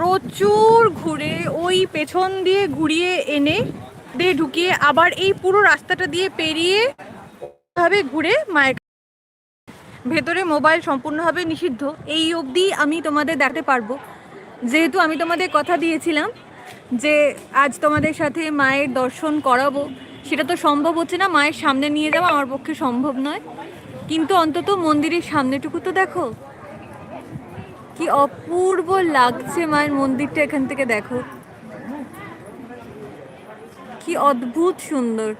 প্রচুর ঘুরে ওই পেছন দিয়ে ঘুরিয়ে এনে দিয়ে ঢুকিয়ে আবার এই পুরো রাস্তাটা দিয়ে পেরিয়ে ভাবে ঘুরে মায়ের ভেতরে মোবাইল সম্পূর্ণভাবে নিষিদ্ধ। এই অবধি আমি তোমাদের দেখাতে পারব। যেহেতু আমি তোমাদের কথা দিয়েছিলাম যে আজ তোমাদের সাথে মায়ের দর্শন করাবো, সেটা তো সম্ভব হচ্ছে না। মায়ের সামনে নিয়ে যাওয়া আমার পক্ষে সম্ভব নয়। কিন্তু অন্তত মন্দিরের সামনেটুকু তো দেখো। কি অপূর্ব লাগছে মায়ের মন্দিরটা এখান থেকে দেখো। কি অদ্ভুত সুন্দর।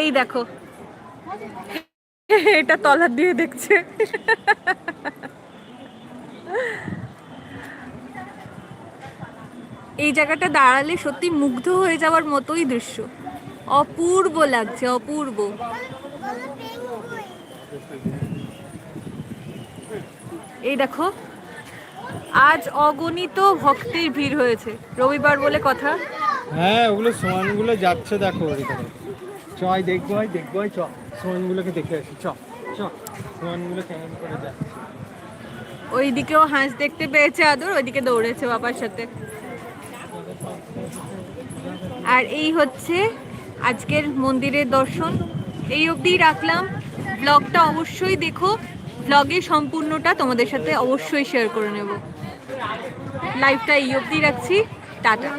এই দেখো। এটা তলার দিয়ে দেখছে। এই জায়গাটা দাঁড়ালে সত্যি মুগ্ধ হয়ে যাওয়ার মতোই দৃশ্য। অপূর্ব লাগছে, অপূর্ব। এই দেখো আজ অগণিত ভক্তের ভিড় হয়েছে। রবিবার বলে কথা। হ্যাঁ ওগুলো সোয়ানগুলো যাচ্ছে দেখো ওইখানে চ আয় দেখব আয় দেখব আয় চ সোয়ানগুলোকে দেখে আসি চ চ সোয়ানগুলো কেমন করে যাচ্ছে। ওইদিকেও হাঁস দেখতে পেয়েছে আদর ওইদিকে দৌড়েছে বাবার সাথে। আর এই হচ্ছে আজকের মন্দিরের দর্শন। এই অবধি রাখলাম। ব্লগটা অবশ্যই দেখো। ব্লগের সম্পূর্ণটা তোমাদের সাথে অবশ্যই শেয়ার করে নেব। লাইভটা এই অবধি রাখছি। টাটা।